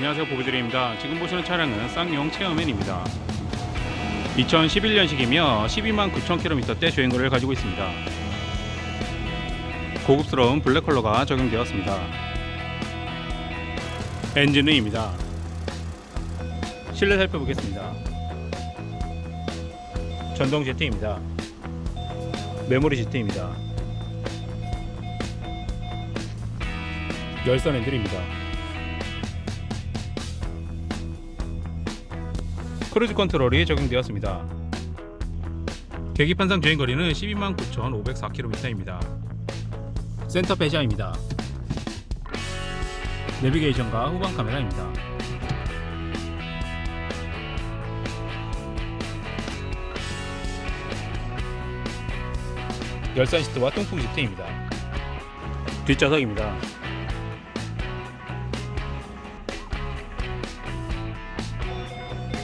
안녕하세요. 보비드레입니다. 지금 보시는 차량은 쌍용 체어맨입니다. 2011년식이며 12만 9천 킬로미터대 주행거리를 가지고 있습니다. 고급스러운 블랙 컬러가 적용되었습니다. 엔진음입니다. 실내 살펴보겠습니다. 전동 제트입니다. 메모리 제트입니다. 열선 핸들입니다 크루즈 컨트롤이 적용되었습니다. 계기판상 주행 거리는 12만 9,504km입니다. 센터 배자입니다. 내비게이션과 후방 카메라입니다. 열선 시트와 통풍 시트입니다. 뒷좌석입니다.